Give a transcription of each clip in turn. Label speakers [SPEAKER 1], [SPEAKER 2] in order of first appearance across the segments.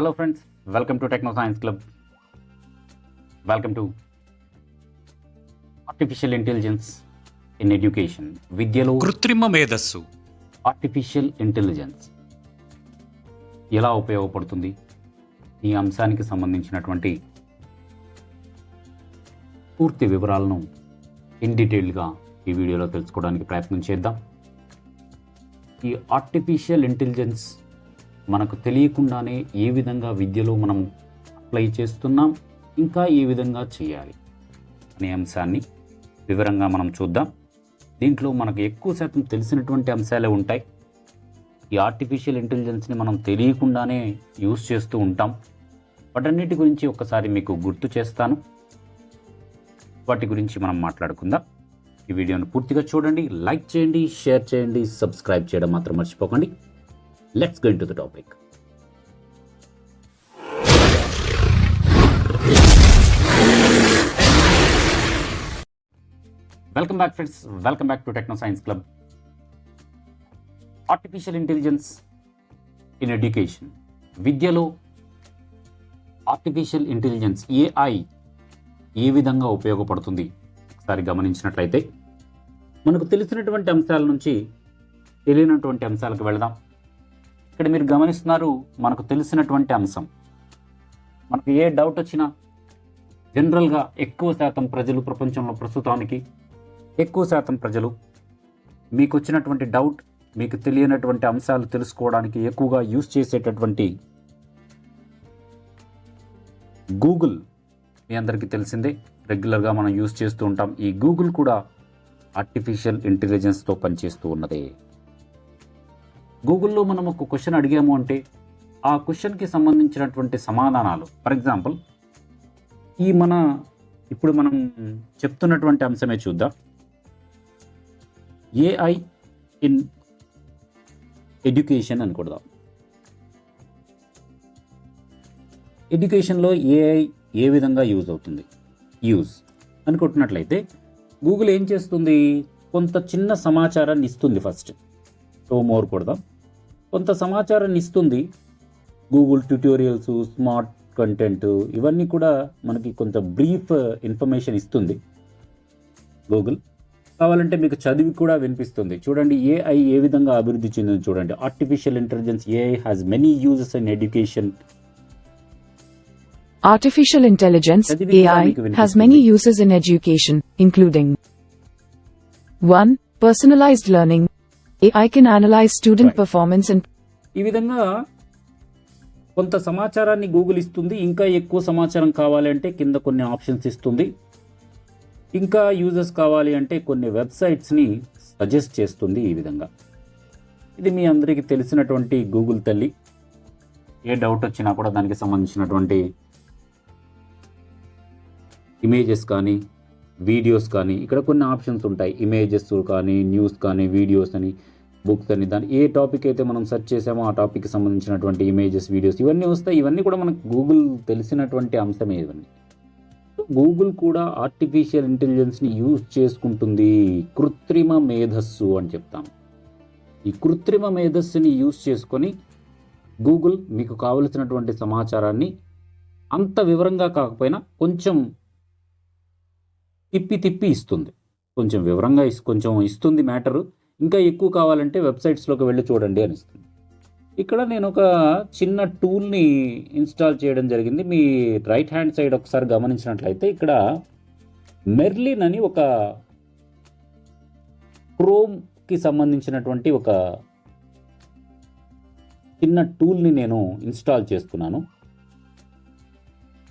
[SPEAKER 1] Hello friends welcome to techno science club welcome to artificial intelligence in education విద్యలో
[SPEAKER 2] కృత్రిమ మేధస్సు.
[SPEAKER 1] Artificial intelligence ఎలా ఉపయోగపడుతుంది? ఈ అంశానికి సంబంధించినటువంటి పూర్తి వివరాలను ఇన్ డీటెయిల్గా ఈ వీడియోలో తెలుసుకోవడానికి ప్రయత్నం చేద్దాం. ఈ ఆర్టిఫిషియల్ ఇంటెలిజెన్స్ మనకు తెలియకుండానే ఏ విధంగా విద్యలో మనం అప్లై చేస్తున్నాం ఇంకా ఏ విధంగా చేయాలి అనే అంశాన్ని వివరంగా మనం చూద్దాం. దీంట్లో మనకు ఎక్కువ శాతం తెలిసినటువంటి అంశాలే ఉంటాయి. ఈ ఆర్టిఫిషియల్ ఇంటెలిజెన్స్ని మనం తెలియకుండానే యూస్ చేస్తూ ఉంటాం. వాటన్నిటి గురించి ఒకసారి మీకు గుర్తు చేస్తాను. వాటి గురించి మనం మాట్లాడుకుందాం. ఈ వీడియోను పూర్తిగా చూడండి లైక్ చేయండి షేర్ చేయండి సబ్స్క్రైబ్ చేయడం మాత్రం మర్చిపోకండి. Let's go to the topic welcome back friends welcome back to techno science club artificial intelligence in education విద్యలో ఆర్టిఫిషియల్ ఇంటెలిజెన్స్ ఏఐ ఏ విధంగా ఉపయోగపడుతుంది? ఒకసారి గమనించినట్లయితే మనకు తెలిసినటువంటి అంశాల నుంచి తెలియనటువంటి అంశాలకు వెళదాం. ఇక్కడ మీరు గమనిస్తున్నారు మనకు తెలిసినటువంటి అంశం. మనకు ఏ డౌట్ వచ్చినా జనరల్గా ఎక్కువ శాతం ప్రజలు ప్రపంచంలో ప్రస్తుతానికి ఎక్కువ శాతం ప్రజలు మీకు వచ్చినటువంటి డౌట్ మీకు తెలియనటువంటి అంశాలు తెలుసుకోవడానికి ఎక్కువగా యూస్ చేసేటటువంటి గూగుల్ మీ అందరికీ తెలిసిందే. రెగ్యులర్గా మనం యూస్ చేస్తూ ఉంటాం. ఈ గూగుల్ కూడా ఆర్టిఫిషియల్ ఇంటెలిజెన్స్తో పనిచేస్తూ ఉన్నదే. గూగుల్లో మనం ఒక క్వశ్చన్ అడిగాము అంటే ఆ క్వశ్చన్కి సంబంధించినటువంటి సమాధానాలు. ఫర్ ఎగ్జాంపుల్ ఈ మన ఇప్పుడు మనం చెప్తున్నటువంటి అంశమే చూద్దాం. ఏఐ ఇన్ ఎడ్యుకేషన్ అని కొడదాం. ఎడ్యుకేషన్లో ఏఐ ఏ విధంగా యూజ్ అవుతుంది? యూజ్ అనుకుంటున్నట్లయితే గూగుల్ ఏం చేస్తుంది? కొంత చిన్న సమాచారాన్ని ఇస్తుంది ఫస్ట్. సో మోర్ కొడదాం. కొంత సమాచారాన్ని ఇస్తుంది గూగుల్ ట్యూటోరియల్స్ స్మార్ట్ కంటెంట్ ఇవన్నీ కూడా మనకి కొంత బ్రీఫ్ ఇన్ఫర్మేషన్ ఇస్తుంది గూగుల్ కావాలంటే మీకు చదివి కూడా వినిపిస్తుంది చూడండి ఏఐ ఏ విధంగా అభివృద్ధి చెందింది చూడండి artificial intelligence AI has many uses in education
[SPEAKER 3] Artificial intelligence
[SPEAKER 1] చదివి కూడా
[SPEAKER 3] AI
[SPEAKER 1] మీకు
[SPEAKER 3] has many uses in education, including 1. Personalized learning. AI can analyze student
[SPEAKER 1] Right.
[SPEAKER 3] performance and
[SPEAKER 1] ఈ విధంగా కొంత సమాచారాన్ని గూగుల్ ఇస్తుంది. ఇంకా ఎక్కువ సమాచారం కావాలి అంటే కింద కొన్ని ఆప్షన్స్ ఇస్తుంది. ఇంకా యూజర్స్ కావాలి అంటే కొన్ని వెబ్సైట్స్ని సజెస్ట్ చేస్తుంది ఈ విధంగా. ఇది మీ అందరికీ తెలిసినటువంటి గూగుల్ తల్లి. ఏ డౌట్ వచ్చినా కూడా దానికి సంబంధించినటువంటి ఇమేజెస్ కానీ వీడియోస్ కానీ ఇక్కడ కొన్ని ఆప్షన్స్ ఉంటాయి. ఇమేజెస్ కానీ న్యూస్ కానీ వీడియోస్ అని బుక్స్ అని దాని ఏ టాపిక్ అయితే మనం సెర్చ్ చేసామో ఆ టాపిక్కి సంబంధించినటువంటి ఇమేజెస్ వీడియోస్ ఇవన్నీ వస్తాయి. ఇవన్నీ కూడా మనకు గూగుల్ తెలిసినటువంటి అంశమే ఇవన్నీ. గూగుల్ కూడా ఆర్టిఫిషియల్ ఇంటెలిజెన్స్ని యూజ్ చేసుకుంటుంది. కృత్రిమ మేధస్సు అని చెప్తాం. ఈ కృత్రిమ మేధస్సుని యూజ్ చేసుకొని గూగుల్ మీకు కావలసినటువంటి సమాచారాన్ని అంత వివరంగా కాకపోయినా కొంచెం తిప్పి తిప్పి ఇస్తుంది. కొంచెం వివరంగా ఇస్ కొంచెం ఇస్తుంది మ్యాటరు. ఇంకా ఎక్కువ కావాలంటే వెబ్సైట్స్లోకి వెళ్ళి చూడండి అని ఇస్తుంది ఇక్కడ నేను ఒక చిన్న టూల్ని ఇన్స్టాల్ చేయడం జరిగింది. మీ రైట్ హ్యాండ్ సైడ్ ఒకసారి గమనించినట్లయితే ఇక్కడ మెర్లిన్ అని ఒక క్రోమ్కి సంబంధించినటువంటి ఒక చిన్న టూల్ని నేను ఇన్స్టాల్ చేసుకున్నాను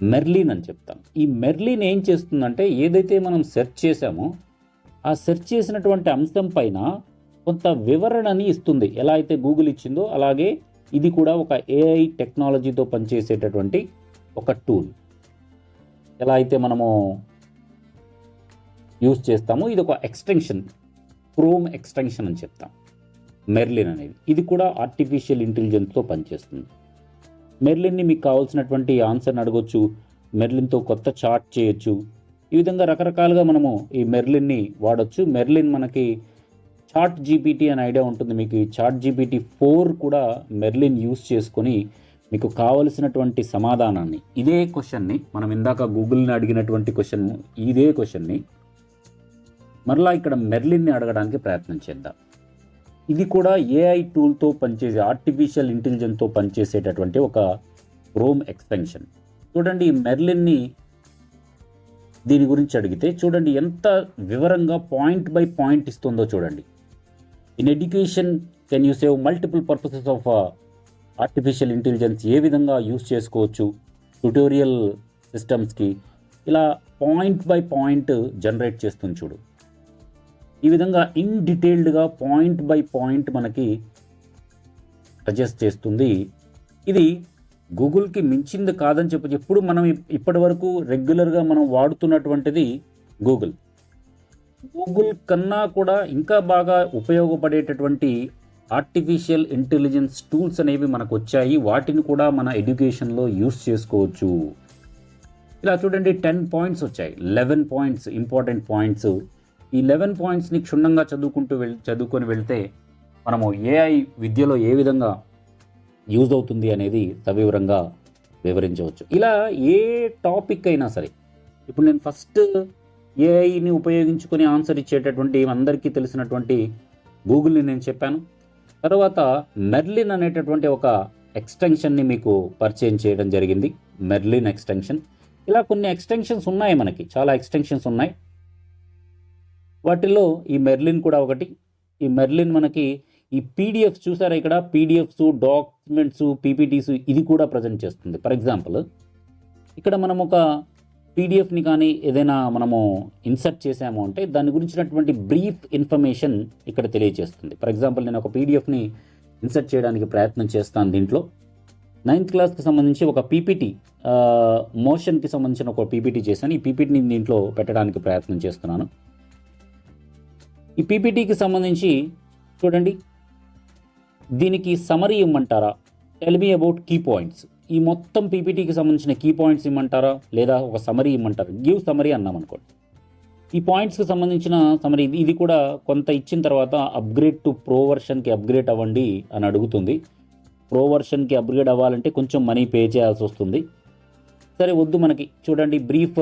[SPEAKER 1] మెర్లిన్ అని చెప్తాం. ఈ మెర్లిన్ ఏం చేస్తుందంటే ఏదైతే మనం సెర్చ్ చేసామో ఆ సెర్చ్ చేసినటువంటి అంశం పైన కొంత వివరణని ఇస్తుంది. ఎలా అయితే గూగుల్ ఇచ్చిందో అలాగే ఇది కూడా ఒక ఏఐ టెక్నాలజీతో పనిచేసేటటువంటి ఒక టూల్ ఎలా అయితే మనము యూస్ చేస్తామో ఇది ఒక ఎక్స్టెన్షన్ క్రోమ్ ఎక్స్టెన్షన్ అని చెప్తాం. మెర్లిన్ అనేది. ఇది కూడా ఆర్టిఫిషియల్ ఇంటెలిజెన్స్తో పనిచేస్తుంది. మెర్లిన్ని మీకు కావాల్సినటువంటి ఆన్సర్ని అడగొచ్చు మెర్లిన్తో కొత్త చార్ట్ చేయొచ్చు. ఈ విధంగా రకరకాలుగా మనము ఈ మెర్లిన్ని వాడొచ్చు. మెర్లిన్ మనకి చాట్ జీపీటీ అనే ఐడియా ఉంటుంది. మీకు ఈ చాట్ జీపీటీ ఫోర్ కూడా మెర్లిన్ యూస్ చేసుకొని మీకు కావలసినటువంటి సమాధానాన్ని. ఇదే క్వశ్చన్ని మనం ఇందాక గూగుల్ని అడిగినటువంటి క్వశ్చన్ ఇదే క్వశ్చన్ని మరలా ఇక్కడ మెర్లిన్ని అడగడానికి ప్రయత్నం చేద్దాం. ఇది కూడా ఏఐ టూల్తో పనిచేసే ఆర్టిఫిషియల్ ఇంటెలిజెన్స్తో పనిచేసేటటువంటి ఒక రోమ్ ఎక్స్టెన్షన్ చూడండి మెర్లిన్ని దీని గురించి అడిగితే చూడండి ఎంత వివరంగా పాయింట్ బై పాయింట్ ఇస్తుందో చూడండి. In education can you save multiple purposes of artificial intelligence ఏ విధంగా యూస్ చేసుకోవచ్చు? ట్యుటోరియల్ సిస్టమ్స్కి ఇలా పాయింట్ బై పాయింట్ జనరేట్ చేస్తుంది చూడు. ఈ విధంగా ఇన్ డీటెయిల్డ్గా పాయింట్ బై పాయింట్ మనకి సజెస్ట్ చేస్తుంది. ఇది గూగుల్కి మించింది కాదని చెప్పి ఎప్పుడు మనం ఇప్పటి వరకు రెగ్యులర్గా మనం వాడుతున్నటువంటిది గూగుల్ గూగుల్ కన్నా కూడా ఇంకా బాగా ఉపయోగపడేటటువంటి ఆర్టిఫిషియల్ ఇంటెలిజెన్స్ టూల్స్ అనేవి మనకు వచ్చాయి. వాటిని కూడా మన ఎడ్యుకేషన్లో యూస్ చేసుకోవచ్చు. ఇలా చూడండి టెన్ పాయింట్స్ వచ్చాయి. లెవెన్ పాయింట్స్ ఇంపార్టెంట్ పాయింట్స్ ఈ లెవెన్ పాయింట్స్ని క్షుణ్ణంగా చదువుకుంటూ వెళ్ చదువుకొని వెళ్తే మనము ఏఐ విద్యలో ఏ విధంగా యూజ్ అవుతుంది అనేది సవివరంగా వివరించవచ్చు. ఇలా ఏ టాపిక్ అయినా సరే ఇప్పుడు నేను ఫస్ట్ ఏఐని ఉపయోగించుకొని ఆన్సర్ ఇచ్చేటటువంటి అందరికీ తెలిసినటువంటి గూగుల్ని నేను చెప్పాను. తర్వాత మెర్లిన్ అనేటటువంటి ఒక ఎక్స్టెన్షన్ని మీకు పరిచయం చేయడం జరిగింది. Merlin extension. ఇలా కొన్ని ఎక్స్టెన్షన్స్ ఉన్నాయి మనకి చాలా ఎక్స్టెన్షన్స్ ఉన్నాయి. వాటిల్లో ఈ మెర్లిన్ కూడా ఒకటి. ఈ మెర్లిన్ మనకి ఈ పీడిఎఫ్స్ చూసారా ఇక్కడ? పీడిఎఫ్స్ డాక్యుమెంట్స్ పీపీటీస్ ఇది కూడా ప్రజెంట్ చేస్తుంది. ఫర్ ఎగ్జాంపుల్ ఇక్కడ మనం ఒక పీడిఎఫ్ని కానీ ఏదైనా మనము ఇన్సర్ట్ చేసాము అంటే దాని గురించినటువంటి బ్రీఫ్ ఇన్ఫర్మేషన్ ఇక్కడ తెలియజేస్తుంది ఫర్ ఎగ్జాంపుల్ నేను ఒక పీడిఎఫ్ని ఇన్సర్ట్ చేయడానికి ప్రయత్నం చేస్తాను దీంట్లో. నైన్త్ క్లాస్కి సంబంధించి ఒక పీపీటీ మోషన్కి సంబంధించిన ఒక పీపీటీ చేశాను. ఈ పీపీటీని దీంట్లో పెట్టడానికి ప్రయత్నం చేస్తున్నాను. ఈ పీపీటీకి సంబంధించి చూడండి. దీనికి సమరీ ఇమ్మంటారా? Tell me about key points ఈ మొత్తం పీపీటీకి సంబంధించిన కీ పాయింట్స్ ఇమ్మంటారా? లేదా ఒక సమరీ ఇమ్మంటారా? గివ్ సమరీ అన్నామనుకోండి ఈ పాయింట్స్కి సంబంధించిన సమరీ ఇది ఇది కూడా కొంత ఇచ్చిన తర్వాత అప్గ్రేడ్ టు ప్రో వర్షన్కి అప్గ్రేడ్ అవ్వండి అని అడుగుతుంది. ప్రో వర్షన్కి అప్గ్రేడ్ అవ్వాలంటే కొంచెం మనీ పే చేయాల్సి వస్తుంది. సరే వద్దు మనకి. చూడండి బ్రీఫ్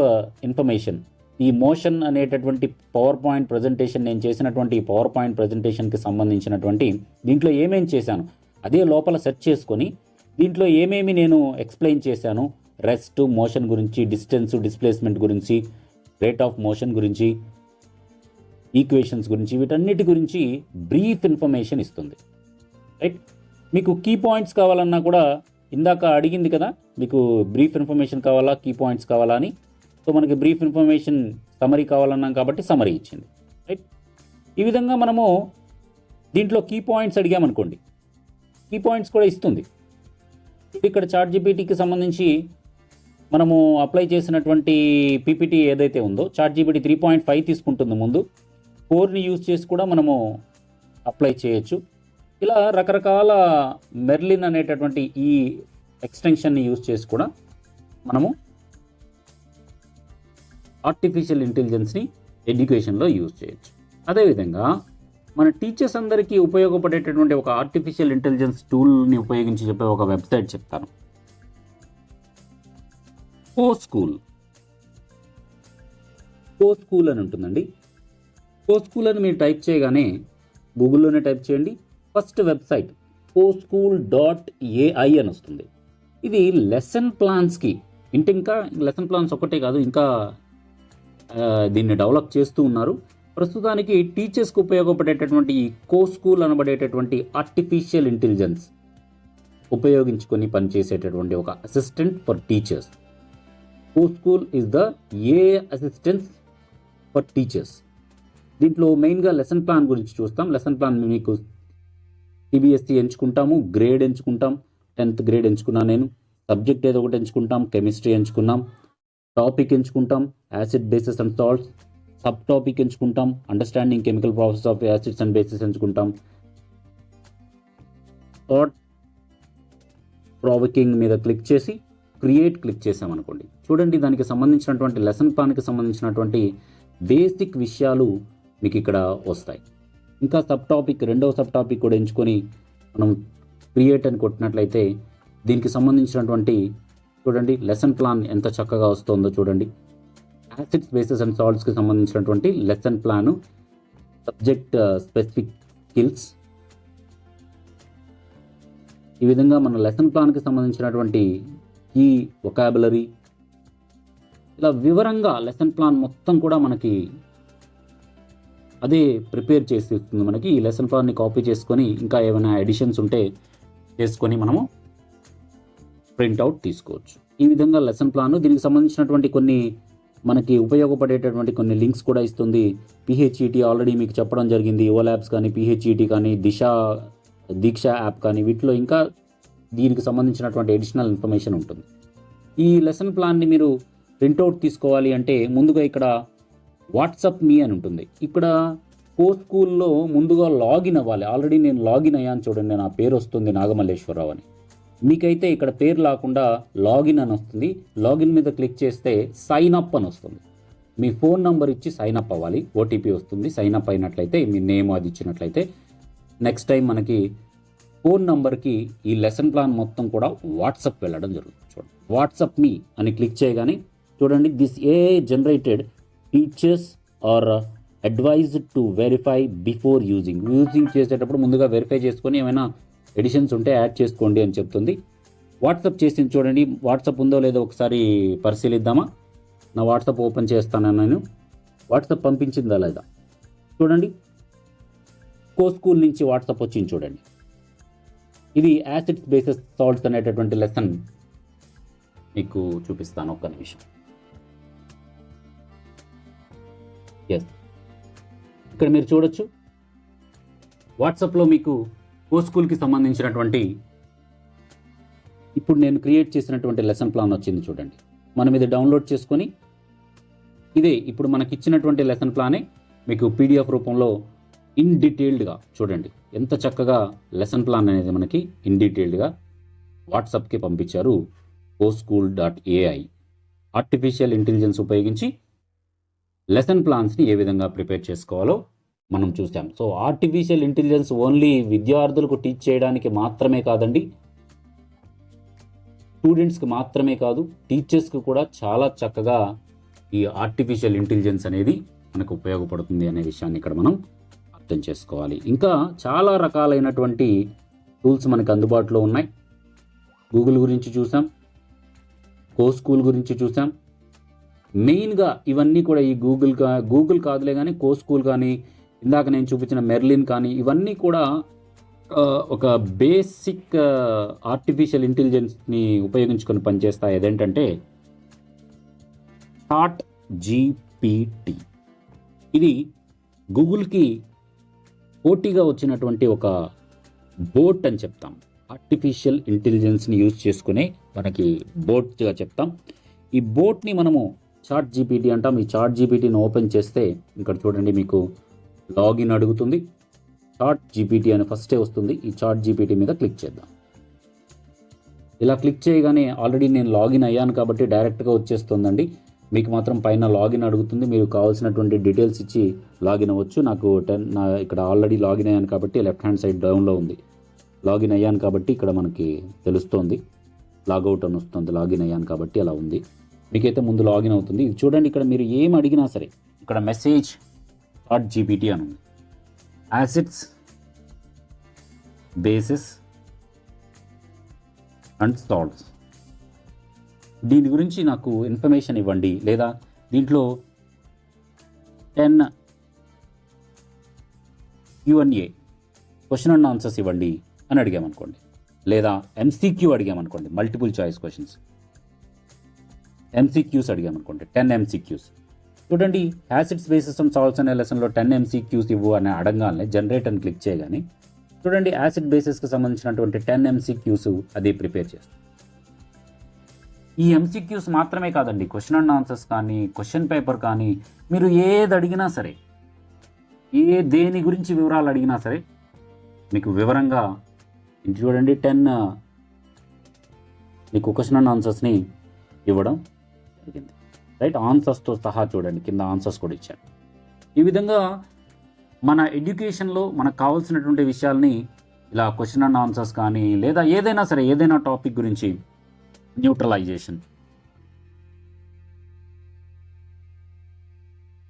[SPEAKER 1] ఇన్ఫర్మేషన్ uh, ఈ మోషన్ అనేటటువంటి పవర్ పాయింట్ ప్రజెంటేషన్ నేను చేసినటువంటి ఈ పవర్ పాయింట్ ప్రజెంటేషన్కి సంబంధించినటువంటి దీంట్లో ఏమేం చేశాను? అదే లోపల సెర్చ్ చేసుకొని దీంట్లో ఏమేమి నేను ఎక్స్ప్లెయిన్ చేశాను? రెస్ట్ మోషన్ గురించి డిస్టెన్స్ డిస్ప్లేస్మెంట్ గురించి రేట్ ఆఫ్ మోషన్ గురించి ఈక్వేషన్స్ గురించి వీటన్నిటి గురించి బ్రీఫ్ ఇన్ఫర్మేషన్ ఇస్తుంది. రైట్? మీకు కీ పాయింట్స్ కావాలన్నా కూడా ఇందాక అడిగింది కదా మీకు బ్రీఫ్ ఇన్ఫర్మేషన్ కావాలా కీ పాయింట్స్ కావాలా అని సో మనకి బ్రీఫ్ ఇన్ఫర్మేషన్ సమరీ కావాలన్నాం కాబట్టి సమరీ ఇచ్చింది రైట్ ఈ విధంగా మనము దీంట్లో కీ పాయింట్స్ అడిగామనుకోండి కీ పాయింట్స్ కూడా ఇస్తుంది. ఇక్కడ చార్ట్ జీపీటీకి సంబంధించి మనము అప్లై చేసినటువంటి పీపీటీ ఏదైతే ఉందో chat GPT three point five తీసుకుంటుంది ముందు. ఫోర్ని యూజ్ చేసి కూడా మనము అప్లై చేయొచ్చు. ఇలా రకరకాల మెర్లిన్ అనేటటువంటి ఈ ఎక్స్టెన్షన్ని యూజ్ చేసి కూడా మనము ఆర్టిఫిషియల్ ఇంటెలిజెన్స్ని ఎడ్యుకేషన్లో యూజ్ చేయొచ్చు. అదేవిధంగా మన టీచర్స్ అందరికీ ఉపయోగపడేటటువంటి ఒక ఆర్టిఫిషియల్ ఇంటెలిజెన్స్ టూల్ని ఉపయోగించి చెప్పే ఒక వెబ్సైట్ చెప్తాను. కో స్కూల్ కో స్కూల్ అని ఉంటుందండి. కో స్కూల్ అని మీరు టైప్ చేయగానే గూగుల్లోనే టైప్ చేయండి. First website co school dot AI అని వస్తుంది. ఇది లెసన్ ప్లాన్స్కి ఇంటి ఇంకా లెసన్ ప్లాన్స్ ఒకటే కాదు ఇంకా దీన్ని డెవలప్ చేస్తూ ఉన్నారు. ప్రస్తుతానికి టీచర్స్కి ఉపయోగపడేటటువంటి ఈ కో స్కూల్ అనబడేటటువంటి ఆర్టిఫిషియల్ ఇంటెలిజెన్స్ ఉపయోగించుకొని పనిచేసేటటువంటి ఒక assistant for teachers co school is the A assistance for teachers దీంట్లో మెయిన్గా లెసన్ ప్లాన్ గురించి చూస్తాం. లెసన్ ప్లాన్ మీకు సిబిఎస్ఈ ఎంచుకుంటాము గ్రేడ్ ఎంచుకుంటాం. టెన్త్ గ్రేడ్ ఎంచుకున్నాను నేను. సబ్జెక్ట్ ఏదో ఒకటి ఎంచుకుంటాం కెమిస్ట్రీ ఎంచుకున్నాం. Topic ఎంచుకుంటాం acid bases and salts sub topic ఎంచుకుంటాం understanding chemical process of acids and bases ఎంచుకుంటాం. Thought provoking మీద క్లిక్ చేసి క్రియేట్ క్లిక్ చేసామనుకోండి చూడండి దానికి సంబంధించినటువంటి లెసన్ ప్లాన్కి సంబంధించినటువంటి బేసిక్ విషయాలు మీకు ఇక్కడ వస్తాయి. ఇంకా సబ్ టాపిక్ రెండవ సబ్ టాపిక్ కూడా ఎంచుకొని మనం క్రియేట్ అని కొట్టినట్లయితే దీనికి సంబంధించినటువంటి చూడండి. లెసన్ ప్లాన్ ఎంత చక్కగా వస్తుందో చూడండి. యాసిడ్స్ బేసెస్ అండ్ సాల్ట్స్కి సంబంధించినటువంటి lesson plan subject specific skills ఈ విధంగా మన లెసన్ ప్లాన్కి సంబంధించినటువంటి ఈ ఒకాబులరీ ఇలా వివరంగా లెసన్ ప్లాన్ మొత్తం కూడా మనకి అదే ప్రిపేర్ చేసి ఇస్తుంది మనకి. ఈ లెసన్ ప్లాన్ని కాపీ చేసుకొని ఇంకా ఏమైనా ఎడిషన్స్ ఉంటే చేసుకొని మనము ప్రింట్అవుట్ తీసుకోవచ్చు. ఈ విధంగా లెసన్ ప్లాన్ దీనికి సంబంధించినటువంటి కొన్ని మనకి ఉపయోగపడేటటువంటి కొన్ని లింక్స్ కూడా ఇస్తుంది. పిహెచ్ఈటీ ఆల్రెడీ మీకు చెప్పడం జరిగింది. ఓ ల్యాబ్స్ కానీ పిహెచ్ఈటీ కానీ దిశ దీక్ష యాప్ కానీ వీటిలో ఇంకా దీనికి సంబంధించినటువంటి అడిషనల్ ఇన్ఫర్మేషన్ ఉంటుంది. ఈ లెసన్ ప్లాన్ని మీరు ప్రింట్అవుట్ తీసుకోవాలి అంటే ముందుగా ఇక్కడ వాట్సప్ మీ అని ఉంటుంది. ఇక్కడ కో స్కూల్లో ముందుగా లాగిన్ అవ్వాలి. ఆల్రెడీ నేను లాగిన్ అయ్యాను చూడండి నా పేరు వస్తుంది నాగమల్లేశ్వరరావు అని. మీకైతే ఇక్కడ పేరు లేకుండా లాగిన్ అని వస్తుంది. లాగిన్ మీద క్లిక్ చేస్తే సైన్ అప్ అని వస్తుంది. మీ ఫోన్ నంబర్ ఇచ్చి సైన్ అప్ అవ్వాలి. ఓటీపీ వస్తుంది. సైన్ అప్ అయినట్లయితే మీ నేమ్ అది ఇచ్చినట్లయితే నెక్స్ట్ టైం మనకి ఫోన్ నంబర్కి ఈ లెసన్ ప్లాన్ మొత్తం కూడా వాట్సప్ వెళ్ళడం జరుగుతుంది. చూడండి. వాట్సప్ మీ అని క్లిక్ చేయగానే చూడండి this A generated teachers are advised to verify before using. Using చేసేటప్పుడు ముందుగా వెరిఫై చేసుకొని ఏమైనా ఎడిషన్స్ ఉంటే యాడ్ చేసుకోండి అని చెప్తుంది. వాట్సప్ చేసింది చూడండి వాట్సప్ ఉందో లేదో ఒకసారి పరిశీలిద్దామా? నా వాట్సాప్ ఓపెన్ చేస్తాను నేను. వాట్సాప్ పంపించిందా లేదా? చూడండి. కో స్కూల్ నుంచి వాట్సాప్ వచ్చింది చూడండి. ఇది యాసిడ్స్ బేసిస్ సాల్ట్స్ అనేటటువంటి లెసన్. మీకు చూపిస్తాను ఒక్క నిమిషం. ఎస్ ఇక్కడ మీరు చూడొచ్చు. వాట్సాప్లో మీకు కో స్కూల్కి సంబంధించినటువంటి ఇప్పుడు నేను క్రియేట్ చేసినటువంటి లెసన్ ప్లాన్ వచ్చింది చూడండి. మనం ఇది డౌన్లోడ్ చేసుకొని ఇదే ఇప్పుడు మనకి ఇచ్చినటువంటి లెసన్ ప్లానే మీకు పీడిఎఫ్ రూపంలో ఇన్ డీటెయిల్డ్గా చూడండి. ఎంత చక్కగా లెసన్ ప్లాన్ అనేది మనకి ఇన్ డీటెయిల్డ్గా వాట్సాప్కి పంపించారు O school dot AI. Artificial intelligence ఉపయోగించి లెసన్ ప్లాన్స్ని ఏ విధంగా ప్రిపేర్ చేసుకోవాలో మనం చూసాం సో ఆర్టిఫిషియల్ ఇంటెలిజెన్స్ ఓన్లీ విద్యార్థులకు టీచ్ చేయడానికి మాత్రమే కాదండి. స్టూడెంట్స్కి మాత్రమే కాదు టీచర్స్కి కూడా చాలా చక్కగా ఈ ఆర్టిఫిషియల్ ఇంటెలిజెన్స్ అనేది మనకు ఉపయోగపడుతుంది అనే విషయాన్ని ఇక్కడ మనం అర్థం చేసుకోవాలి. ఇంకా చాలా రకాలైనటువంటి టూల్స్ మనకు అందుబాటులో ఉన్నాయి. గూగుల్ గురించి చూసాం. కో స్కూల్ గురించి చూసాం. మెయిన్గా ఇవన్నీ కూడా ఈ గూగుల్ కా గూగుల్ కాదులే కానీ కో స్కూల్ కానీ ఇందాక నేను చూపించిన మెర్లిన్ కానీ ఇవన్నీ కూడా ఒక బేసిక్ ఆర్టిఫిషియల్ ఇంటెలిజెన్స్ని ఉపయోగించుకొని పనిచేస్తాయి. అదేంటంటే చాట్ జీపీటీ ఇది గూగుల్కి పోటీగా వచ్చినటువంటి ఒక బోట్ అని చెప్తాం. ఆర్టిఫిషియల్ ఇంటెలిజెన్స్ని యూజ్ చేసుకునే మనకి బోట్గా చెప్తాం. ఈ బోట్ని మనము చాట్ జీపీటీ అంటాం. ఈ చాట్ జీపీటీని ఓపెన్ చేస్తే ఇక్కడ చూడండి మీకు లాగిన్ అడుగుతుంది. చాట్ జీపీటీ అని ఫస్టే వస్తుంది. ఈ చాట్ జీపీటీ మీద క్లిక్ చేద్దాం. ఇలా క్లిక్ చేయగానే ఆల్రెడీ నేను లాగిన్ అయ్యాను కాబట్టి డైరెక్ట్గా వచ్చేస్తుందండి. మీకు మాత్రం పైన లాగిన్ అడుగుతుంది. మీరు కావాల్సినటువంటి డీటెయిల్స్ ఇచ్చి లాగిన్ అవ్వచ్చు. నాకు టెన్ నా ఇక్కడ ఆల్రెడీ లాగిన్ అయ్యాను కాబట్టి లెఫ్ట్ హ్యాండ్ సైడ్ డౌన్లో ఉంది. లాగిన్ అయ్యాను కాబట్టి ఇక్కడ మనకి తెలుస్తోంది. లాగౌట్ అని వస్తుంది. లాగిన్ అయ్యాను కాబట్టి అలా ఉంది. మీకైతే ముందు లాగిన్ అవుతుంది. ఇది చూడండి ఇక్కడ మీరు ఏం అడిగినా సరే ఇక్కడ మెసేజ్ చాట్ జీపీటీ అని ఉంది. Acids bases and salts. దీని గురించి నాకు ఇన్ఫర్మేషన్ ఇవ్వండి. లేదా దీంట్లో ten QnA question and answers ఇవ్వండి అని అడిగామనుకోండి. లేదా MCQ అడిగామనుకోండి. Multiple choice questions. MCQs అడిగామనుకోండి. టెన్ ఎంసీక్యూస్ చూడండి యాసిడ్స్ బేసిస్ సాల్వ్స్ అనే లెసన్లో టెన్ ఎంసీక్యూస్ ఇవ్వు అని అడగానే జనరేట్ అని క్లిక్ చేయగానే చూడండి యాసిడ్ బేసిస్కి సంబంధించినటువంటి టెన్ ఎంసీక్యూస్ అది ప్రిపేర్ చేస్తుంది. ఈ ఎంసీక్యూస్ మాత్రమే కాదండి క్వశ్చన్ అండ్ ఆన్సర్స్ కానీ క్వశ్చన్ పేపర్ కానీ మీరు ఏది అడిగినా సరే ఏ దేని గురించి వివరాలు అడిగినా సరే మీకు వివరంగా చూడండి టెన్ మీకు క్వశ్చన్ అండ్ ఆన్సర్స్ని ఇవ్వడం జరిగింది. రైట్ ఆన్సర్స్తో సహా చూడండి. కింద ఆన్సర్స్ కూడా ఇచ్చాను ఈ విధంగా మన ఎడ్యుకేషన్లో మనకు కావాల్సినటువంటి విషయాల్ని ఇలా క్వశ్చన్ అండ్ ఆన్సర్స్ కానీ లేదా ఏదైనా సరే ఏదైనా టాపిక్ గురించి న్యూట్రలైజేషన్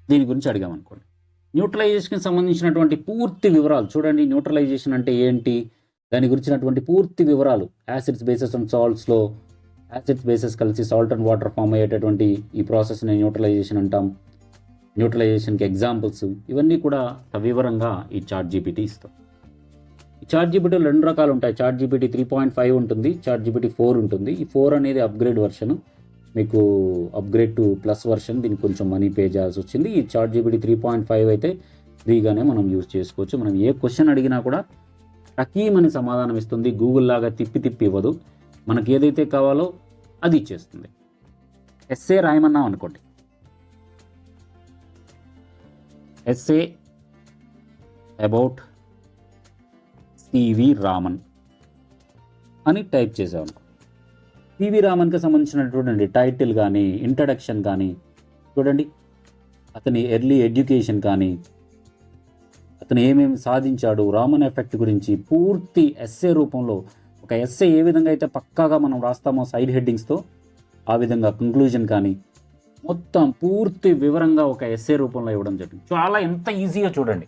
[SPEAKER 1] దీని గురించి అడిగామనుకోండి న్యూట్రలైజేషన్కి సంబంధించినటువంటి పూర్తి వివరాలు చూడండి. న్యూట్రలైజేషన్ అంటే ఏంటి? దాని గురించినటువంటి పూర్తి వివరాలు. యాసిడ్స్ బేసెస్ అండ్ సాల్ట్స్లో యాసిడ్స్ బేసెస్ కలిసి సాల్ట్ అండ్ వాటర్ ఫామ్ అయ్యేటటువంటి ఈ ప్రాసెస్ని న్యూట్రలైజేషన్ అంటాం. న్యూట్రలైజేషన్కి ఎగ్జాంపుల్స్ ఇవన్నీ కూడా సవివరంగా ఈ చార్ట్ జీపీటీ ఇస్తాం. ఈ చార్ట్ జీపీటీలో రెండు రకాలు ఉంటాయి. Chat GPT three point five ఉంటుంది చార్ట్ జీపీటీ ఫోర్ ఉంటుంది. ఈ ఫోర్ అనేది అప్గ్రేడ్ వర్షన్ మీకు అప్గ్రేడ్ టు ప్లస్ వర్షన్ దీనికి కొంచెం మనీ పే చేయాల్సి వచ్చింది. ఈ chat GPT three point five అయితే ఫ్రీగానే మనం యూజ్ చేసుకోవచ్చు. మనం ఏ క్వశ్చన్ అడిగినా కూడా టకీమని సమాధానం ఇస్తుంది. గూగుల్ లాగా తిప్పి తిప్పి ఇవ్వదు. మనకి ఏదైతే కావాలో అది ఇచ్చేస్తుంది. ఎస్ఏ రాయమన్నాం అనుకోండి. ఎస్ఏ అబౌట్ సివి రామన్ అని టైప్ చేసాం సివి రామన్కి సంబంధించినటువంటి టైటిల్ కానీ ఇంట్రడక్షన్ కానీ చూడండి. అతని ఎర్లీ ఎడ్యుకేషన్ కానీ అతను ఏమేమి సాధించాడు రామన్ ఎఫెక్ట్ గురించి పూర్తి ఎస్ఏ రూపంలో ఒక ఎస్ఏ ఏ విధంగా అయితే పక్కాగా మనం రాస్తామో సైడ్ హెడ్డింగ్స్తో ఆ విధంగా కంక్లూజన్ కానీ మొత్తం పూర్తి వివరంగా ఒక ఎస్ఏ రూపంలో ఇవ్వడం జరిగింది. చాలా ఎంత ఈజీగా చూడండి.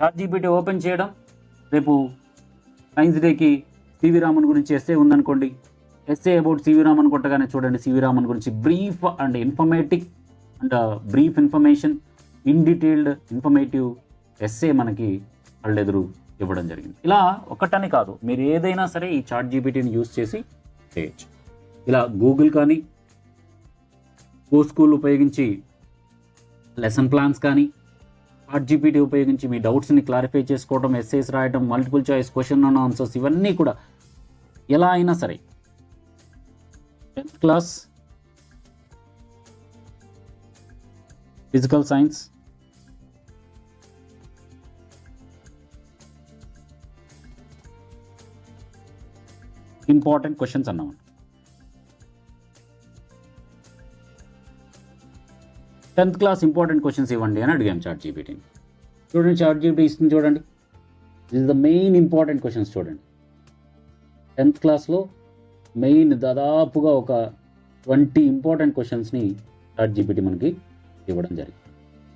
[SPEAKER 1] చాట్ జీపీటీ ఓపెన్ చేయడం రేపు సైన్స్ డేకి సివి రామన్ గురించి ఎస్ఏ ఉందనుకోండి. ఎస్ఏ అబౌట్ సివి రామన్ కొట్టగానే చూడండి సివి రామన్ గురించి brief and informative and brief information in detailed informative essay మనకి వాళ్ళెదురు ఇవ్వడం జరిగింది. ఇలా ఒకటని కాదు మీరు ఏదైనా సరే ఈ చాట్ జీపీటీని యూస్ చేసి చేయొచ్చు. ఇలా గూగుల్ కానీ గో స్కూల్ ఉపయోగించి లెసన్ ప్లాన్స్ కానీ చాట్ జీపీటీ ఉపయోగించి మీ డౌట్స్ని క్లారిఫై చేసుకోవడం ఎస్ఏస్ రాయడం multiple choice question and answers ఇవన్నీ కూడా ఎలా అయినా సరే tenth class physical science important questions అన్నమాట టెన్త్ క్లాస్ ఇంపార్టెంట్ క్వశ్చన్స్ ఇవ్వండి అని అడిగాం చాట్ జీపీటీని చూడండి చాట్ జీపీటీ ఇస్తుంది చూడండి. This the main important questions చూడండి. టెన్త్ క్లాస్లో మెయిన్ దాదాపుగా ఒక ట్వంటీ ఇంపార్టెంట్ క్వశ్చన్స్ని చాట్ జీపీటీ మనకి ఇవ్వడం జరిగింది.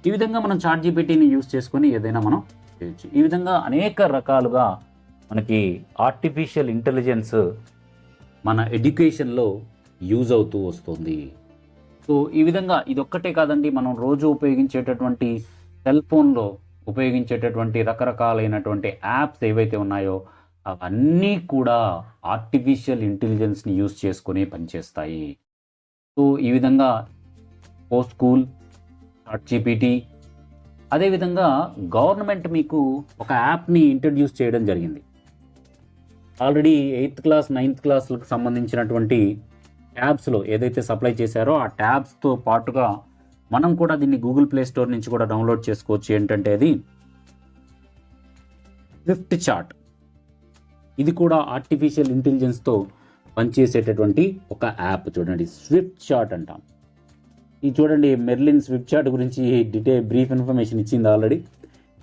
[SPEAKER 1] ఈ విధంగా మనం చాట్ జీపీటీని యూస్ చేసుకొని ఏదైనా మనం చేయొచ్చు. ఈ విధంగా అనేక రకాలుగా మనకి ఆర్టిఫిషియల్ ఇంటెలిజెన్స్ మన ఎడ్యుకేషన్లో యూజ్ అవుతూ వస్తుంది. సో ఈ విధంగా ఇది ఒక్కటే కాదండి మనం రోజు ఉపయోగించేటటువంటి సెల్ ఫోన్లో ఉపయోగించేటటువంటి రకరకాలైనటువంటి యాప్స్ ఏవైతే ఉన్నాయో అవన్నీ కూడా ఆర్టిఫిషియల్ ఇంటెలిజెన్స్ని యూజ్ చేసుకొని పనిచేస్తాయి సో ఈ విధంగా ఓ స్కూల్ చాట్ జీపీటీ అదేవిధంగా గవర్నమెంట్ మీకు ఒక యాప్ని ఇంట్రడ్యూస్ చేయడం జరిగింది. ఆల్రెడీ ఎయిత్ క్లాస్ నైన్త్ క్లాస్లకు సంబంధించినటువంటి ట్యాబ్స్లో ఏదైతే సప్లై చేశారో ఆ ట్యాబ్స్తో పాటుగా మనం కూడా దీన్ని గూగుల్ ప్లే స్టోర్ నుంచి కూడా డౌన్లోడ్ చేసుకోవచ్చు. ఏంటంటే అది స్విఫ్ట్ చార్ట్ ఇది కూడా ఆర్టిఫిషియల్ ఇంటెలిజెన్స్తో పనిచేసేటటువంటి ఒక యాప్ చూడండి. స్విఫ్ట్ చార్ట్ అంటాం. ఇది చూడండి మెర్లిన్ స్విఫ్ట్ చార్ట్ గురించి డీటెయిల్ బ్రీఫ్ ఇన్ఫర్మేషన్ ఇచ్చింది ఆల్రెడీ.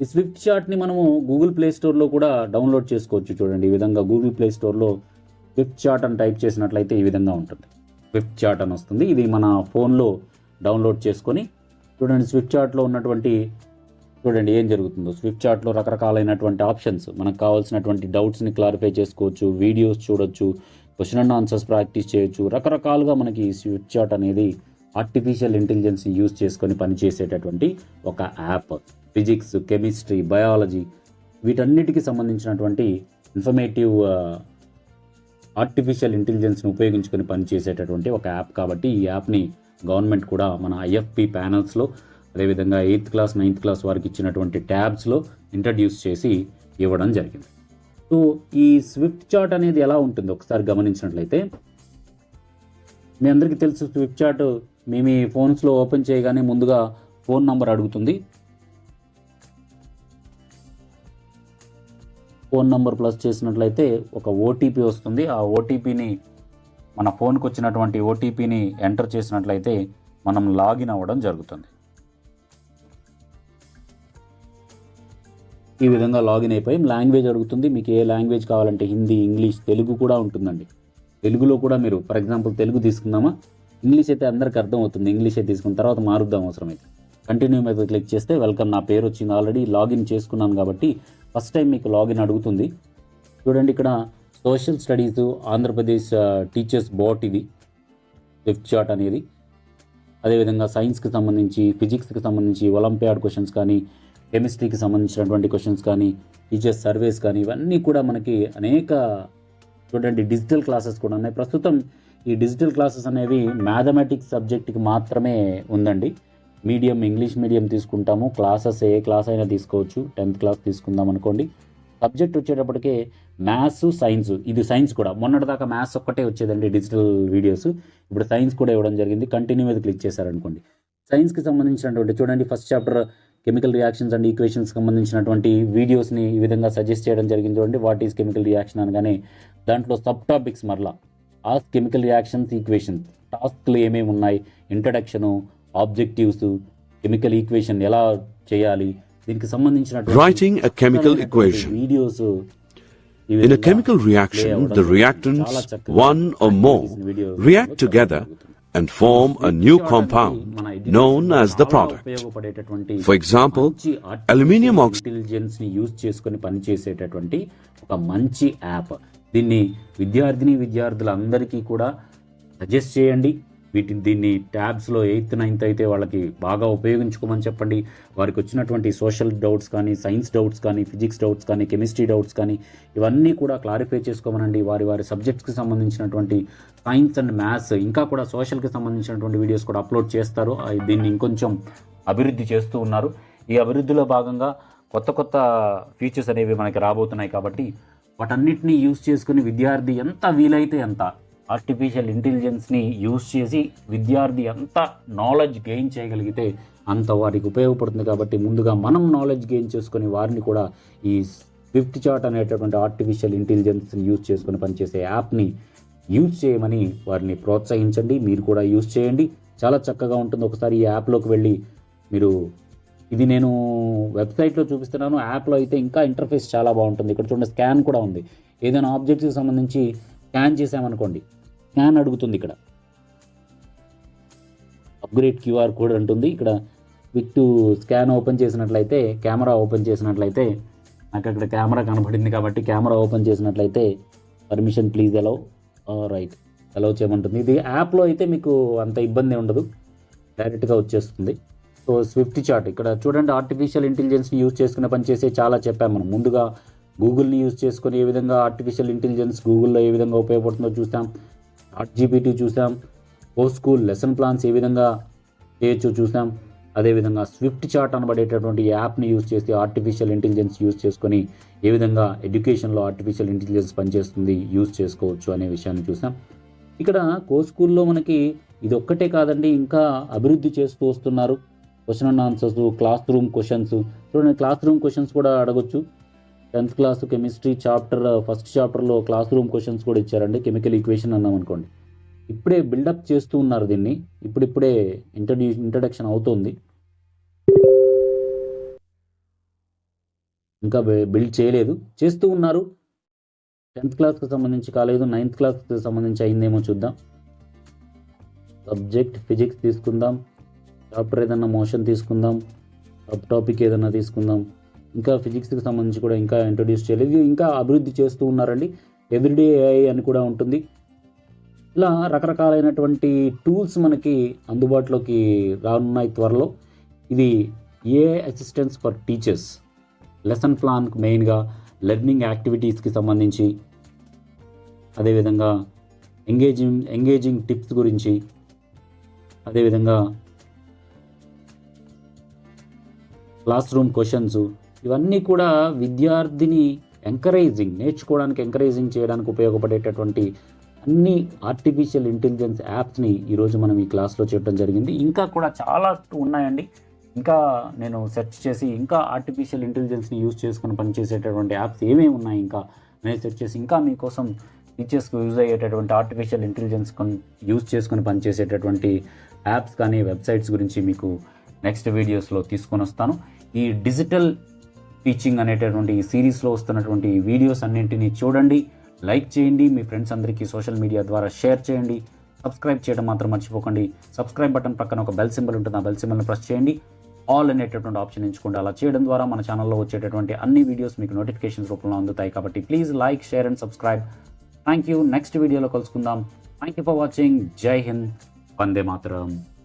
[SPEAKER 1] ఈ స్విఫ్ట్ చార్ట్ని మనము గూగుల్ ప్లే స్టోర్లో కూడా డౌన్లోడ్ చేసుకోవచ్చు చూడండి. ఈ విధంగా గూగుల్ ప్లే స్టోర్లో స్విఫ్ట్ చార్ట్ అని టైప్ చేసినట్లయితే ఈ విధంగా ఉంటుంది. స్విఫ్ట్ చార్ట్ అని వస్తుంది. ఇది మన ఫోన్లో డౌన్లోడ్ చేసుకొని చూడండి స్విఫ్ట్ చార్ట్లో ఉన్నటువంటి చూడండి ఏం జరుగుతుందో. స్విఫ్ట్ చార్ట్లో రకరకాలైనటువంటి ఆప్షన్స్ మనకు కావాల్సినటువంటి డౌట్స్ని క్లారిఫై చేసుకోవచ్చు వీడియోస్ చూడొచ్చు క్వశ్చన్ అండ్ ఆన్సర్స్ ప్రాక్టీస్ చేయొచ్చు. రకరకాలుగా మనకి స్విఫ్ట్ చార్ట్ అనేది ఆర్టిఫిషియల్ ఇంటెలిజెన్స్ యూజ్ చేసుకొని పనిచేసేటటువంటి ఒక యాప్ ఫిజిక్స్ కెమిస్ట్రీ బయాలజీ వీటన్నిటికీ సంబంధించినటువంటి ఇన్ఫర్మేటివ్ ఆర్టిఫిషియల్ ఇంటెలిజెన్స్ని ఉపయోగించుకొని పనిచేసేటటువంటి ఒక యాప్ కాబట్టి ఈ యాప్ని గవర్నమెంట్ కూడా మన ఐఎఫ్పి ప్యానల్స్లో అదేవిధంగా ఎయిత్ క్లాస్ నైన్త్ క్లాస్ వారికి ఇచ్చినటువంటి ట్యాబ్స్లో ఇంట్రడ్యూస్ చేసి ఇవ్వడం జరిగింది. సో ఈ స్విఫ్ట్ చార్ట్ అనేది ఎలా ఉంటుంది ఒకసారి గమనించినట్లయితే మీ అందరికీ తెలుసు స్విఫ్ట్ చార్ట్ మీ మీ ఫోన్స్లో ఓపెన్ చేయగానే ముందుగా ఫోన్ నంబర్ అడుగుతుంది. ఫోన్ నంబర్ ప్లస్ చేసినట్లయితే ఒక ఓటీపీ వస్తుంది. ఆ ఓటీపీని మన ఫోన్కి వచ్చినటువంటి ఓటీపీని ఎంటర్ చేసినట్లయితే మనం లాగిన్ అవ్వడం జరుగుతుంది. ఈ విధంగా లాగిన్ అయిపోయి లాంగ్వేజ్ అడుగుతుంది. మీకు ఏ లాంగ్వేజ్ కావాలంటే హిందీ ఇంగ్లీష్ తెలుగు కూడా ఉంటుందండి. తెలుగులో కూడా మీరు ఫర్ ఎగ్జాంపుల్ తెలుగు తీసుకుందామా? ఇంగ్లీష్ అయితే అందరికీ అర్థం అవుతుంది ఇంగ్లీష్ అయితే తీసుకున్న తర్వాత మారుద్దాం అవసరమైతే కంటిన్యూ మీద క్లిక్ చేస్తే వెల్కమ్ నా పేరు వచ్చింది ఆల్రెడీ లాగిన్ చేసుకున్నాను కాబట్టి ఫస్ట్ టైం మీకు లాగిన్ అడుగుతుంది. చూడండి ఇక్కడ social studies Andhra Pradesh teachers bot ఇది. స్విఫ్ట్ చార్ట్ అనేది. అదేవిధంగా సైన్స్కి సంబంధించి ఫిజిక్స్కి సంబంధించి ఒలింపియాడ్ క్వశ్చన్స్ కానీ కెమిస్ట్రీకి సంబంధించినటువంటి క్వశ్చన్స్ కానీ టీచర్స్ సర్వేస్ కానీ ఇవన్నీ కూడా మనకి అనేక చూడండి డిజిటల్ క్లాసెస్ కూడా ఉన్నాయి. ప్రస్తుతం ఈ డిజిటల్ క్లాసెస్ అనేవి మ్యాథమెటిక్స్ సబ్జెక్ట్కి మాత్రమే ఉందండి. మీడియం ఇంగ్లీష్ మీడియం తీసుకుంటాము. క్లాసెస్ ఏ క్లాస్ అయినా తీసుకోవచ్చు. టెన్త్ క్లాస్ తీసుకుందాం అనుకోండి. సబ్జెక్ట్ వచ్చేటప్పటికే మ్యాథ్స్ సైన్స్ ఇది సైన్స్ కూడా. మొన్నటిదాకా మ్యాథ్స్ ఒక్కటే వచ్చేదండి డిజిటల్ వీడియోస్. ఇప్పుడు సైన్స్ కూడా ఇవ్వడం జరిగింది. కంటిన్యూ మీద క్లిక్ చేశారనుకోండి. సైన్స్కి సంబంధించినటువంటి చూడండి first chapter chemical reactions and equations సంబంధించినటువంటి వీడియోస్ని ఈ విధంగా సజెస్ట్ చేయడం జరిగింది చూడండి. వాట్ ఈస్ కెమికల్ రియాక్షన్ అనగానే దాంట్లో సబ్ టాపిక్స్ మరలా. ఆ కెమికల్ రియాక్షన్స్ ఈక్వేషన్స్ టాస్క్లు ఏమేమి ఉన్నాయి ఇంట్రడక్షను ఆబ్జెక్టివ్స్ కెమికల్ ఈక్వేషన్ ఎలా చేయాలి దీనికి సంబంధించిన
[SPEAKER 2] Writing a chemical equation.
[SPEAKER 1] Videos
[SPEAKER 2] In a chemical reaction, the reactants, one or more, react together and form a new compound known as the product. For example, aluminium oxide
[SPEAKER 1] దీన్ని విద్యార్థిని విద్యార్థులందరికీ కూడా suggest చేయండి. వీటిని దీన్ని ట్యాబ్స్లో ఎయిత్ నైన్త్ అయితే వాళ్ళకి బాగా ఉపయోగించుకోమని చెప్పండి. వారికి వచ్చినటువంటి సోషల్ డౌట్స్ కానీ సైన్స్ డౌట్స్ కానీ ఫిజిక్స్ డౌట్స్ కానీ కెమిస్ట్రీ డౌట్స్ కానీ ఇవన్నీ కూడా క్లారిఫై చేసుకోమనండి. వారి వారి సబ్జెక్ట్స్కి సంబంధించినటువంటి సైన్స్ అండ్ మ్యాథ్స్ ఇంకా కూడా సోషల్కి సంబంధించినటువంటి వీడియోస్ కూడా అప్లోడ్ చేస్తారు. దీన్ని ఇంకొంచెం అభివృద్ధి చేస్తూ ఉన్నారు. ఈ అభివృద్ధిలో భాగంగా కొత్త కొత్త ఫీచర్స్ అనేవి మనకి రాబోతున్నాయి కాబట్టి వాటన్నిటినీ యూజ్ చేసుకుని విద్యార్థి ఎంత వీలైతే అంత ఆర్టిఫిషియల్ ఇంటెలిజెన్స్ని యూజ్ చేసి విద్యార్థి ఎంత నాలెడ్జ్ గెయిన్ చేయగలిగితే అంత వారికి ఉపయోగపడుతుంది కాబట్టి ముందుగా మనం నాలెడ్జ్ గెయిన్ చేసుకుని వారిని కూడా ఈ స్విఫ్ట్ చాట్ అనేటటువంటి ఆర్టిఫిషియల్ ఇంటెలిజెన్స్ని యూజ్ చేసుకుని పనిచేసే యాప్ని యూజ్ చేయమని వారిని ప్రోత్సహించండి. మీరు కూడా యూజ్ చేయండి. చాలా చక్కగా ఉంటుంది. ఒకసారి ఈ యాప్లోకి వెళ్ళి మీరు ఇది నేను వెబ్సైట్లో చూపిస్తున్నాను. యాప్లో అయితే ఇంకా ఇంటర్ఫేస్ చాలా బాగుంటుంది. ఇక్కడ చూడండి స్కాన్ కూడా ఉంది. ఏదైనా ఆబ్జెక్ట్స్కి సంబంధించి స్కాన్ చేసామనుకోండి స్కాన్ అడుగుతుంది ఇక్కడ. అప్గ్రేడ్ క్యూఆర్ కోడ్ అంటుంది. ఇక్కడ విక్ టు స్కాన్ ఓపెన్ చేసినట్లయితే కెమెరా ఓపెన్ చేసినట్లయితే నాకు అక్కడ కెమెరా కనబడింది కాబట్టి కెమెరా ఓపెన్ చేసినట్లయితే permission please allow right. Allow చేయమంటుంది. ఇది యాప్లో అయితే మీకు అంత ఇబ్బంది ఉండదు. డైరెక్ట్గా వచ్చేస్తుంది. సో స్విఫ్ట్ చార్ట్ ఇక్కడ చూడండి ఆర్టిఫిషియల్ ఇంటెలిజెన్స్ని యూజ్ చేసుకునే పనిచేసే చాలా చెప్పాం మనం. ముందుగా గూగుల్ని యూజ్ చేసుకొని ఏ విధంగా ఆర్టిఫిషియల్ ఇంటెలిజెన్స్ గూగుల్లో ఏ విధంగా ఉపయోగపడుతుందో చూసాం. చాట్ జీపీటీ చూసాం. ఓ స్కూల్ లెసన్ ప్లాన్స్ ఏ విధంగా చేయొచ్చో చూసాం. అదేవిధంగా స్విఫ్ట్ చార్ట్ అనబడేటటువంటి యాప్ని యూజ్ చేసి ఆర్టిఫిషియల్ ఇంటెలిజెన్స్ యూజ్ చేసుకొని ఏ విధంగా ఎడ్యుకేషన్లో ఆర్టిఫిషియల్ ఇంటెలిజెన్స్ పనిచేస్తుంది యూజ్ చేసుకోవచ్చు అనే విషయాన్ని చూసాం. ఇక్కడ కో స్కూల్లో మనకి ఇది ఒక్కటే కాదండి ఇంకా అభివృద్ధి చేస్తూ వస్తున్నారు. Question and answers classroom questions చూడండి క్లాస్ రూమ్ క్వశ్చన్స్ కూడా అడగొచ్చు. Tenth class chemistry chapter first చాప్టర్లో క్లాస్ రూమ్ క్వశ్చన్స్ కూడా ఇచ్చారండి. కెమికల్ ఈక్వేషన్ అన్నాం అనుకోండి. ఇప్పుడే బిల్డప్ చేస్తూ ఉన్నారు దీన్ని. ఇప్పుడిప్పుడే ఇంట్రడ్యూ ఇంట్రడక్షన్ అవుతుంది. ఇంకా బిల్డ్ చేయలేదు. చేస్తూ ఉన్నారు. టెన్త్ క్లాస్కి సంబంధించి కాలేదు. నైన్త్ క్లాస్కి సంబంధించి అయిందేమో చూద్దాం. సబ్జెక్ట్ ఫిజిక్స్ తీసుకుందాం. డాక్టర్ ఏదైనా మోషన్ తీసుకుందాం సబ్ టాపిక్ ఏదైనా తీసుకుందాం ఇంకా ఫిజిక్స్కి సంబంధించి కూడా ఇంకా ఇంట్రొడ్యూస్ చేయలేదు. ఇంకా అభివృద్ధి చేస్తూ ఉన్నారండి. ఎవ్రీడే ఏఐ అని కూడా ఉంటుంది. ఇలా రకరకాలైనటువంటి టూల్స్ మనకి అందుబాటులోకి రానున్నాయి త్వరలో. ఇది AI assistance for teachers. Lesson ప్లాన్కి మెయిన్గా లెర్నింగ్ యాక్టివిటీస్కి సంబంధించి అదేవిధంగా ఎంగేజింగ్ ఎంగేజింగ్ టిప్స్ గురించి అదేవిధంగా క్లాస్ రూమ్ క్వశ్చన్స్ ఇవన్నీ కూడా విద్యార్థిని ఎంకరేజింగ్ నేర్చుకోవడానికి ఎంకరేజింగ్ చేయడానికి ఉపయోగపడేటటువంటి అన్ని ఆర్టిఫిషియల్ ఇంటెలిజెన్స్ యాప్స్ని ఈరోజు మనం ఈ క్లాస్లో చేయడం జరిగింది. ఇంకా కూడా చాలా ఉన్నాయండి. ఇంకా నేను సెర్చ్ చేసి ఇంకా ఆర్టిఫిషియల్ ఇంటెలిజెన్స్ని యూజ్ చేసుకుని పనిచేసేటటువంటి యాప్స్ ఏమేమి ఉన్నాయి ఇంకా నేను సెర్చ్ చేసి ఇంకా మీకోసం టీచర్స్కి యూజ్ అయ్యేటటువంటి ఆర్టిఫిషియల్ ఇంటెలిజెన్స్ యూజ్ చేసుకుని పనిచేసేటటువంటి యాప్స్ కానీ వెబ్సైట్స్ గురించి మీకు నెక్స్ట్ వీడియోస్లో తీసుకొని వస్తాను. ఈ డిజిటల్ టీచింగ్ అనేటటువంటి ఈ సిరీస్లో వస్తున్నటువంటి వీడియోస్ అన్నింటినీ చూడండి లైక్ చేయండి మీ ఫ్రెండ్స్ అందరికీ సోషల్ మీడియా ద్వారా షేర్ చేయండి సబ్స్క్రైబ్ చేయడం మాత్రం మర్చిపోకండి సబ్స్క్రైబ్ బటన్ పక్కన ఒక బెల్ సింబల్ ఉంటుంది ఆ బెల్ సింబల్ని ప్రెస్ చేయండి ఆల్ అనేటటువంటి ఆప్షన్ ఎంచుకోండి. అలా చేయడం ద్వారా మన ఛానల్లో వచ్చేటటువంటి అన్ని వీడియోస్ మీకు నోటిఫికేషన్స్ రూపంలో అందుతాయి. కాబట్టి please like share and subscribe. Thank you. Next వీడియోలో కలుసుకుందాం. Thank you for watching. జై హింద్. వందే మాతరం.